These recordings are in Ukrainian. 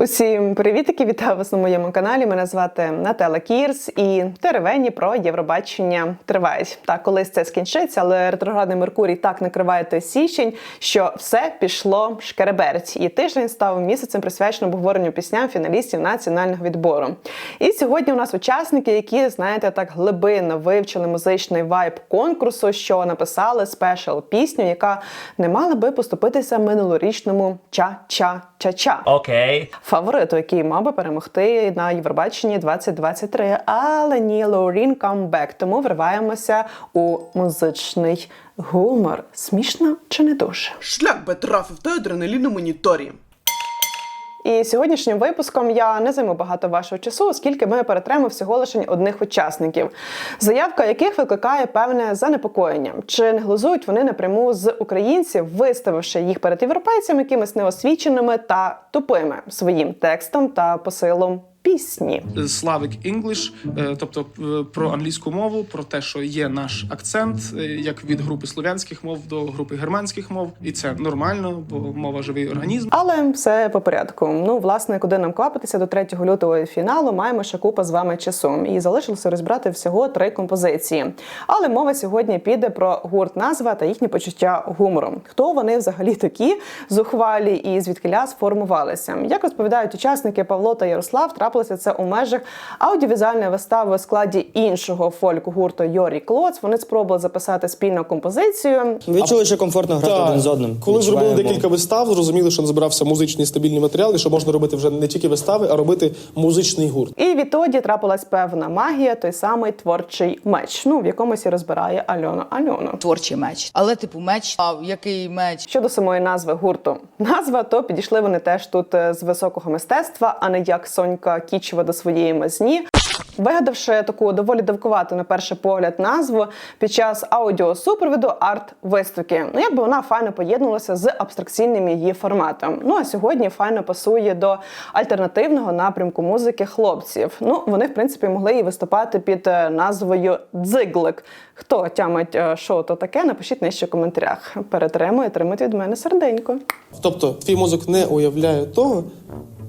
Усім привітики! Вітаю вас на моєму каналі. Мене звати Наталя Кірс і теревені про Євробачення тривають. Так, колись це скінчиться, але ретроградний Меркурій так накриває той січень, що все пішло шкереберть. І тиждень став місяцем присвяченим обговоренню пісням фіналістів національного відбору. І сьогодні у нас учасники, які знаєте, так глибинно вивчили музичний вайб конкурсу, що написали спешл пісню, яка не мала би поступитися минулорічному ча-ча-ча-ча Окей. Фавориту, який мав би перемогти на Євробаченні 2023. Але ні, Лорін камбек. Тому вриваємося у музичний гумор. Смішно чи не дуже? Шлях би трафив та адреналіну моніторі. І сьогоднішнім випуском я не займу багато вашого часу, оскільки ми перетремо всього лише одних учасників, заявка яких викликає певне занепокоєння. Чи не глузують вони напряму з українців, виставивши їх перед європейцями якимись неосвіченими та тупими своїм текстом та посилом пісні? Slavic English, е, тобто е, про англійську мову, про те, що є наш акцент, е, як від групи слов'янських мов до групи германських мов, і це нормально, бо мова живий організм. Але все по порядку. Ну, власне, куди нам квапитися до 3 лютого фіналу, маємо ще купа з вами часу. І залишилося розібрати всього три композиції. Але мова сьогодні піде про гурт назва та їхні почуття гумору. Хто вони взагалі такі зухвалі і звідкиля сформувалися? Як розповідають учасники Павло та Ярослав, трапилося це у межах аудіовізуальної вистави у складі іншого фольк-гурту Йорі Клоц. Вони спробували записати спільну композицію. Відчули, що комфортно грати Так. один з одним. Коли зробили декілька вистав, зрозуміли, що назбирався музичний стабільний матеріал, і що можна робити вже не тільки вистави, а робити музичний гурт. І відтоді трапилась певна магія, той самий творчий меч. Ну в якомусь і розбирає Альона Альону. творчий меч. Але, типу, меч, а який меч? Щодо самої назви гурту, назва, то підійшли вони теж тут е, з високого мистецтва, а не як Сонька Кічева до своєї мазні. Вигадавши таку доволі дивкувату на перший погляд назву під час аудіосупровіду арт-виставки. Ну якби вона файно поєднувалася з абстракційним її форматом. Ну а сьогодні файно пасує до альтернативного напрямку музики хлопців. Ну вони в принципі могли і виступати під е, назвою Дзиглик. Хто тямить, е, що то таке, напишіть нижче в коментарях. Перетримує, тримайте від мене серденько. Тобто, твій мозок не уявляє того,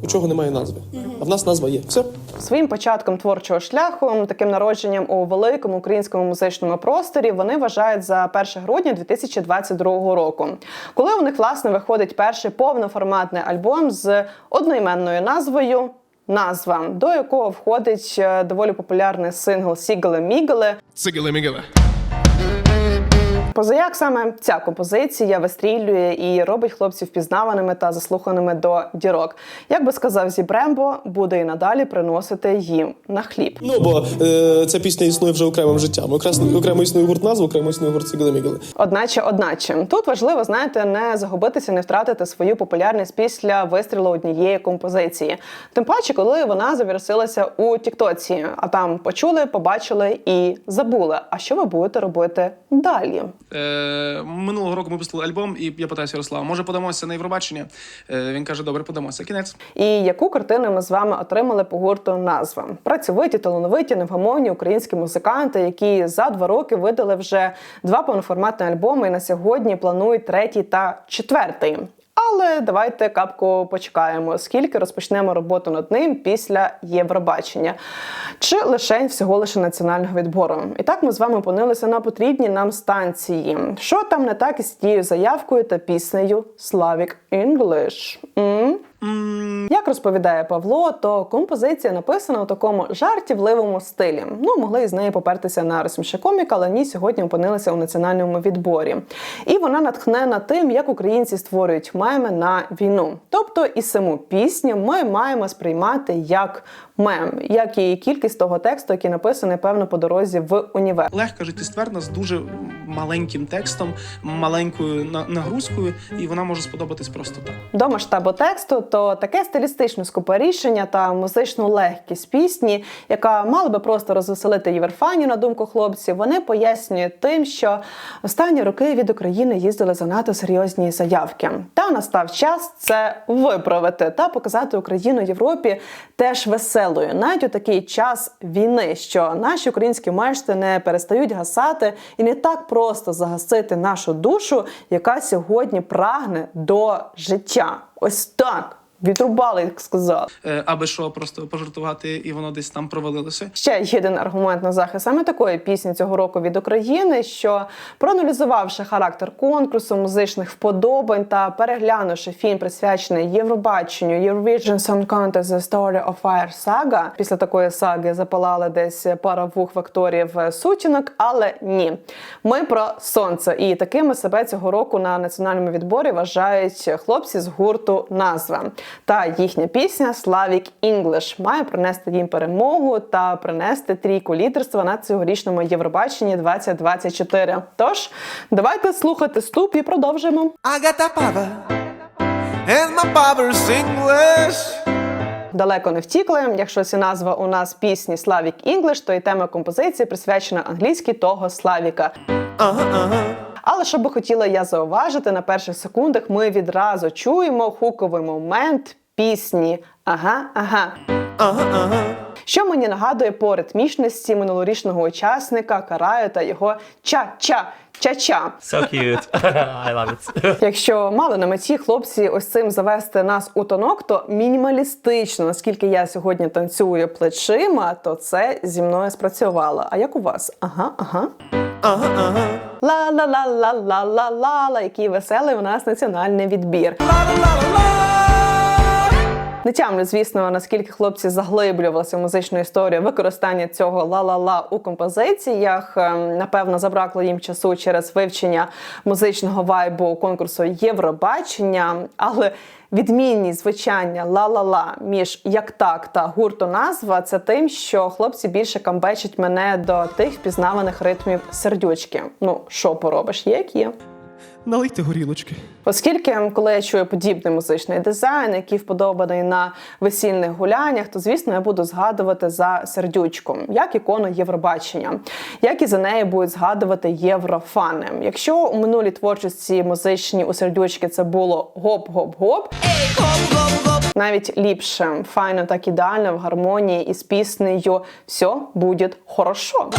у чого немає назви. А в нас назва є. Все. Своїм початком творчого шляху, таким народженням у великому українському музичному просторі, вони вважають за 1 грудня 2022 року, коли у них власне виходить перший повноформатний альбом з одноіменною назвою. Назва, до якого входить е, доволі популярний сингл Сігали Мігали. Цигели-мігели. Позаяк саме ця композиція вистрілює і робить хлопців впізнаваними та заслуханими до дірок. Як би сказав Зібрембо, буде і надалі приносити їм на хліб. Ну бо е, ця пісня існує вже окремим життям. Окремо, окремо існує гурт назва, окремо існує гурт Сігали-Мігали. Одначе, одначе, тут важливо, знаєте, не загубитися, не втратити свою популярність після вистрілу однієї композиції. Тим паче, коли вона завірусилася у Тіктоці, а там почули, побачили і забули. А що ви будете робити далі? Е, минулого року ми випустили альбом, і я питаюся Ярослава, може подамося на Євробачення? Е, він каже, добре, подамося. Кінець. І яку картину ми з вами отримали по гурту назва? Працьовиті, талановиті, невгамовні українські музиканти, які за два роки видали вже два повноформатні альбоми і на сьогодні планують третій та четвертий. Але давайте капку почекаємо, скільки розпочнемо роботу над ним після Євробачення, чи лишень всього лише національного відбору. І так ми з вами опинилися на потрібні нам станції. Що там не так із тією заявкою та піснею English? М? Як розповідає Павло, то композиція написана у такому жартівливому стилі. Ну, могли із неї попертися на коміка, але ні, сьогодні опинилися у національному відборі. І вона натхнена тим, як українці створюють меми на війну. Тобто і саму пісню ми маємо сприймати як мем, як і кількість того тексту, який написаний певно по дорозі в універ. Легка життєстверна з дуже маленьким текстом, маленькою на- нагрузкою, і вона може сподобатись просто так. До масштабу тексту, то таке стилістичне скупе рішення та музичну легкість пісні, яка мала би просто розвеселити Єверфанію, на думку хлопців, вони пояснюють тим, що останні роки від України їздили занадто серйозні заявки. Та настав час це виправити та показати Україну Європі теж веселою, навіть у такий час війни, що наші українські мешти не перестають гасати і не так просто загасити нашу душу, яка сьогодні прагне до життя. Ось так. Відрубали, як сказали. Е, аби що, просто пожартувати, і воно десь там провалилося. Ще є один аргумент на захист саме такої пісні цього року від України, що проаналізувавши характер конкурсу, музичних вподобань та переглянувши фільм, присвячений Євробаченню Eurovision Song Contest The Story of Fire Saga, після такої саги запалали десь пара вух в е, сутінок, але ні. Ми про сонце, і такими себе цього року на національному відборі вважають хлопці з гурту назва. Та їхня пісня Slavic English має принести їм перемогу та принести трійку лідерства на цьогорічному Євробаченні 2024. Тож давайте слухати ступ і продовжимо. My power's English. Далеко не втікли. Якщо ця назва у нас пісні Slavic English, то і тема композиції присвячена англійській того Славіка. Але що би хотіла я зауважити, на перших секундах ми відразу чуємо хуковий момент пісні Ага, ага. Що мені нагадує по ритмічності минулорічного учасника Караю та його ча-ча. Ча-ча. So cute. I love it. Якщо мали на меті хлопці ось цим завести нас у тонок, то мінімалістично, наскільки я сьогодні танцюю плечима, то це зі мною спрацювало. А як у вас? Ага, ага. Ла ла ла ла ла ла ла ла який веселий у нас національний відбір. Не тямлю, звісно, наскільки хлопці заглиблювалися в музичну історію використання цього ла-ла-ла у композиціях. Ем, Напевно, забракло їм часу через вивчення музичного вайбу конкурсу Євробачення, але відмінність звучання ла-ла-ла між як так та гурту назва це тим, що хлопці більше камбечать мене до тих впізнаваних ритмів сердючки. Ну що поробиш, є як є. Налийте горілочки. Оскільки, коли я чую подібний музичний дизайн, який вподобаний на весільних гуляннях, то звісно я буду згадувати за сердючку, як ікону Євробачення, як і за нею будуть згадувати єврофани. Якщо у минулій творчості музичній у сердючки це було гоп-гоп-гоп, навіть ліпше, файно так ідеально в гармонії із піснею «Все буде хорошо».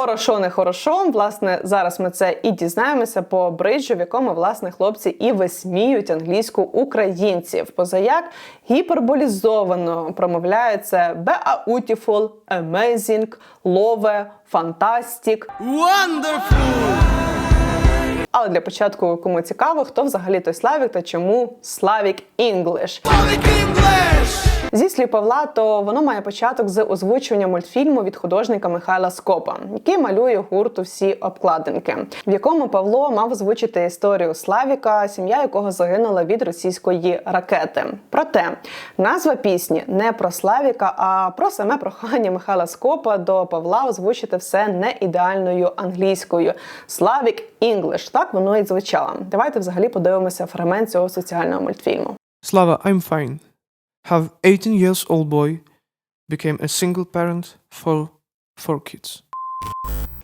Хорошо, не хорошо. Власне, зараз ми це і дізнаємося по бриджу, в якому власне хлопці і висміють англійську українців. Позаяк гіперболізовано промовляється beautiful, amazing, love, fantastic. Але для початку, кому цікаво, хто взагалі той Славік та чому Slavic English. Зі слів Павла, то воно має початок з озвучування мультфільму від художника Михайла Скопа, який малює гурту всі обкладинки, в якому Павло мав озвучити історію Славіка, сім'я якого загинула від російської ракети. Проте назва пісні не про Славіка, а про саме прохання Михайла Скопа до Павла озвучити все не ідеальною англійською. Slavic English. Так воно і звучало. Давайте взагалі подивимося фрагмент цього соціального мультфільму. Slava, I'm fine. Have 18 years old boy. Became a single parent for four kids.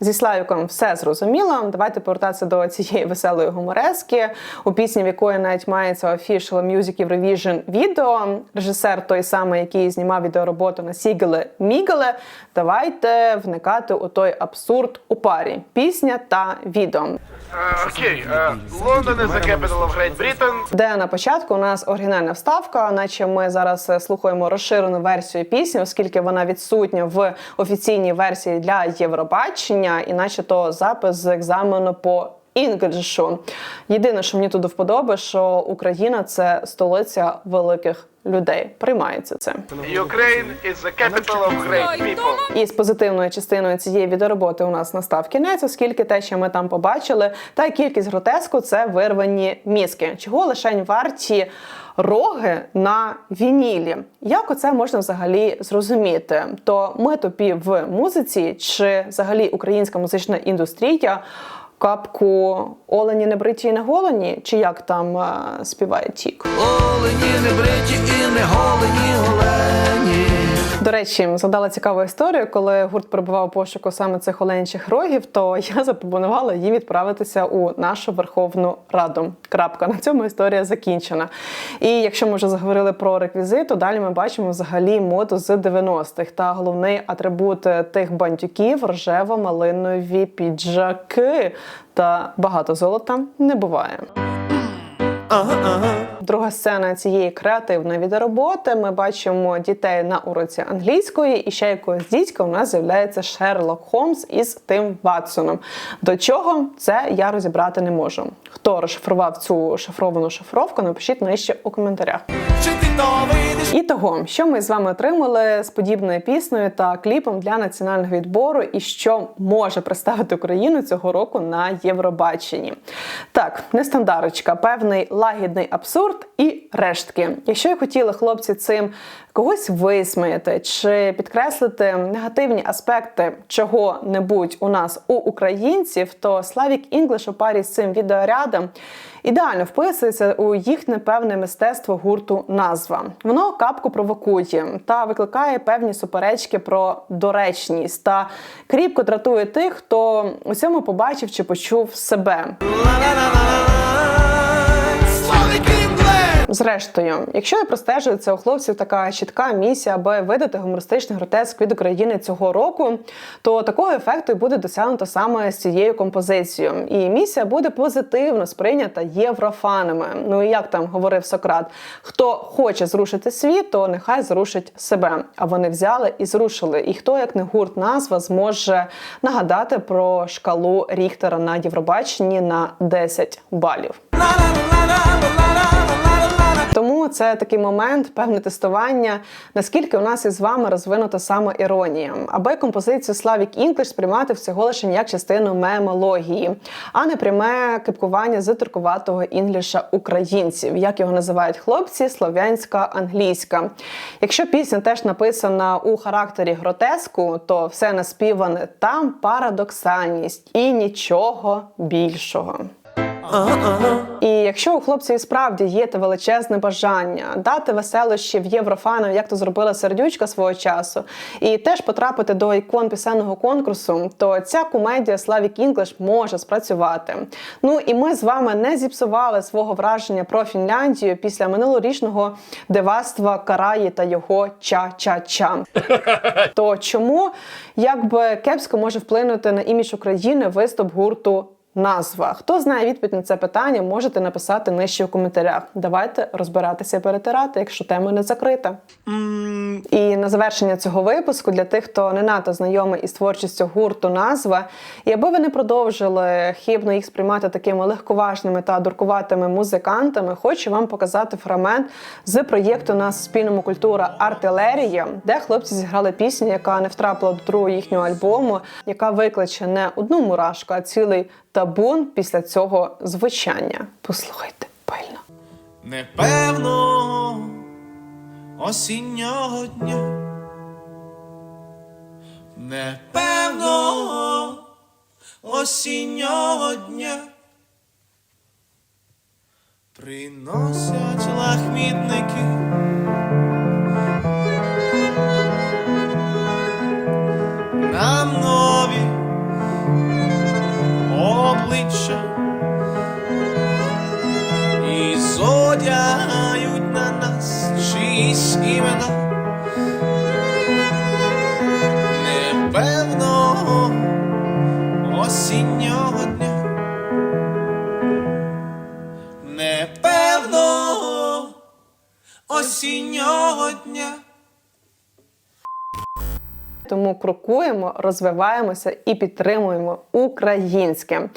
Зі Славіком все зрозуміло. Давайте повертатися до цієї веселої гуморески, у пісні, в якої навіть мається Official Music Eurovision відео. Режисер той самий, який знімав відеороботу на Сігеле Мігеле. Давайте вникати у той абсурд у парі: пісня та відео. Окей, Лондон is capital of Great Britain. Де на початку у нас оригінальна вставка, наче ми зараз е, слухаємо розширену версію пісні, оскільки вона відсутня в офіційній версії для Євробачення, і наче то запис з екзамену по інгельшу. Єдине, що мені тут до вподоби, що Україна це столиця великих людей. Приймається це. Ukraine is the capital of great people. І з позитивною частиною цієї відеороботи у нас настав кінець, оскільки те, що ми там побачили, та кількість гротеску це вирвані мізки. Чого лишень варті роги на вінілі? Як оце можна взагалі зрозуміти? То ми тупі в музиці, чи взагалі українська музична індустрія? Капку Олені не бриті і не голені, чи як там е, співає Тік? Олені не бриті і не голені голені. До речі, згадала цікаву історію, коли гурт перебував пошуку саме цих оленячих рогів, то я запропонувала їм відправитися у нашу Верховну Раду. Крапка на цьому історія закінчена. І якщо ми вже заговорили про реквізит, то далі ми бачимо взагалі моду з 90-х. Та головний атрибут тих бандюків рожево-малинові піджаки. Та багато золота не буває. Друга сцена цієї креативної відеороботи. Ми бачимо дітей на уроці англійської, і ще якогось дідька у нас з'являється Шерлок Холмс із Тим Ватсоном. До чого це я розібрати не можу. Хто розшифрував цю шифровану шифровку, напишіть нижче у коментарях. І того, що ми з вами отримали з подібною піснею та кліпом для національного відбору, і що може представити Україну цього року на Євробаченні. Так, нестандарточка, певний лагідний абсурд і рештки. Якщо і хотіли хлопці цим когось висміяти чи підкреслити негативні аспекти чого-небудь у нас у українців, то Slavic English у парі з цим відеорядом ідеально вписується у їхнє певне мистецтво гурту назва. Воно капку провокує та викликає певні суперечки про доречність та кріпко дратує тих, хто у цьому побачив чи почув себе. Зрештою, якщо я простежую, це у хлопців така чітка місія, аби видати гумористичний гротеск від України цього року, то такого ефекту буде досягнуто саме з цією композицією. І місія буде позитивно сприйнята єврофанами. Ну і як там говорив Сократ: хто хоче зрушити світ, то нехай зрушить себе. А вони взяли і зрушили. І хто, як не гурт назва, зможе нагадати про шкалу Ріхтера на Євробаченні на 10 балів. Це такий момент, певне тестування, наскільки у нас із вами розвинута саме іронія, аби композицію Slavic English сприймати всього лише як частину мемології, а не пряме кипкування з туркуватого інгліша українців, як його називають хлопці, слов'янська англійська. Якщо пісня теж написана у характері гротеску, то все наспіване там парадоксальність і нічого більшого. І якщо у хлопців і справді є те величезне бажання дати веселощів єврофанам, як то зробила сердючка свого часу, і теж потрапити до ікон пісенного конкурсу, то ця комедія Slavic English може спрацювати. Ну і ми з вами не зіпсували свого враження про Фінляндію після минулорічного дивацтва Караї та його ча-ча-ча. То чому якби кепсько може вплинути на імідж України виступ гурту назва. Хто знає відповідь на це питання, можете написати нижче в коментарях. Давайте розбиратися і перетирати, якщо тема не закрита. І на завершення цього випуску для тих, хто не надто знайомий із творчістю гурту назва, і аби ви не продовжили хибно їх сприймати такими легковажними та дуркуватими музикантами, хочу вам показати фрагмент з проєкту на спільному культура Артилерія, де хлопці зіграли пісню, яка не втрапила до другого їхнього альбому, яка викличе не одну мурашку, а цілий табун після цього звучання. Послухайте пильно. Непевно осіннього дня. Непевно осіннього дня. Приносять лахмітники. Нам нові обличчя дня. Тому крокуємо, розвиваємося і підтримуємо українське.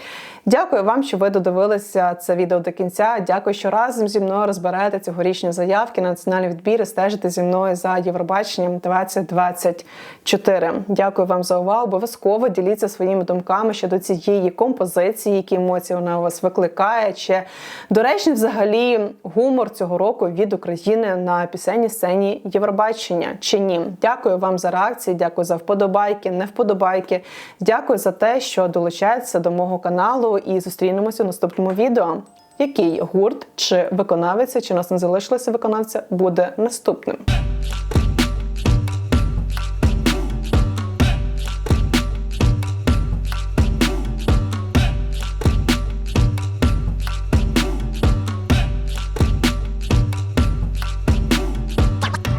Дякую вам, що ви додивилися це відео до кінця. Дякую, що разом зі мною розберете цьогорічні заявки на національний відбір і стежите зі мною за Євробаченням 2024. Дякую вам за увагу. Обов'язково діліться своїми думками щодо цієї композиції, які емоції вона у вас викликає. Чи доречний взагалі гумор цього року від України на пісенній сцені Євробачення чи ні? Дякую вам за реакції. Дякую за вподобайки, не вподобайки. Дякую за те, що долучаєтеся до мого каналу і зустрінемося в наступному відео. Який гурт чи виконавець, чи нас не залишилося виконавця, буде наступним?